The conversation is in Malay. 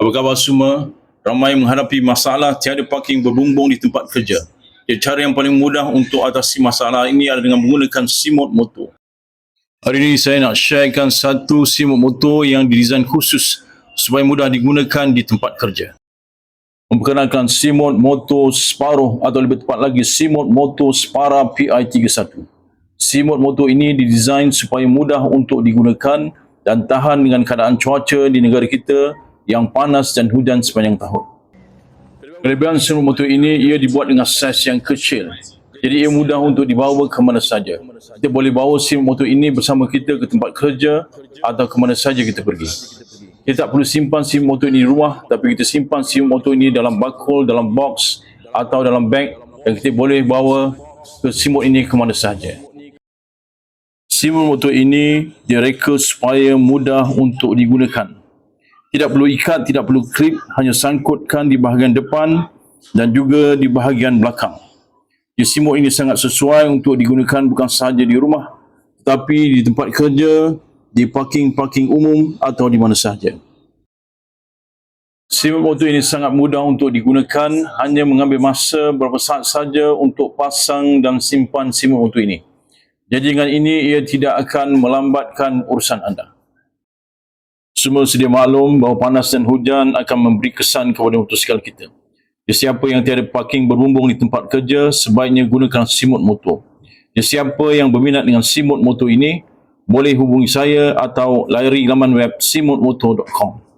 Apa khabar semua? Ramai menghadapi masalah tiada parking berbumbung di tempat kerja. Jadi cara yang paling mudah untuk atasi masalah ini adalah dengan menggunakan simot motor. Hari ini saya nak sharekan satu simot motor yang didesain khusus supaya mudah digunakan di tempat kerja. Memperkenalkan simot motor Sparrow atau lebih tepat lagi simot motor Spara PI31. Simot motor ini didesain supaya mudah untuk digunakan dan tahan dengan keadaan cuaca di negara kita yang panas dan hujan sepanjang tahun. Kelebihan simot motor ini ia dibuat dengan saiz yang kecil. Jadi ia mudah untuk dibawa ke mana saja. Kita boleh bawa simot motor ini bersama kita ke tempat kerja atau ke mana saja kita pergi. Kita tak perlu simpan SIM motor ini di rumah tapi kita simpan SIM motor ini dalam bakul, dalam box atau dalam beg dan kita boleh bawa ke SIM ini ke mana sahaja. SIM motor ini direka supaya mudah untuk digunakan. Tidak perlu ikat, tidak perlu klip, hanya sangkutkan di bahagian depan dan juga di bahagian belakang. Jadi SIM ini sangat sesuai untuk digunakan bukan sahaja di rumah tetapi di tempat kerja, di parking-parking umum atau di mana sahaja. SIM motor ini sangat mudah untuk digunakan, hanya mengambil masa beberapa saat saja untuk pasang dan simpan SIM motor ini. Jadi dengan ini ia tidak akan melambatkan urusan anda. Semua sedia maklum bahawa panas dan hujan akan memberi kesan kepada motosikal kita. Jadi siapa yang tiada parking berbumbung di tempat kerja, sebaiknya gunakan simut motor. Jadi siapa yang berminat dengan simut motor ini, boleh hubungi saya atau layari laman web simutmotor.com.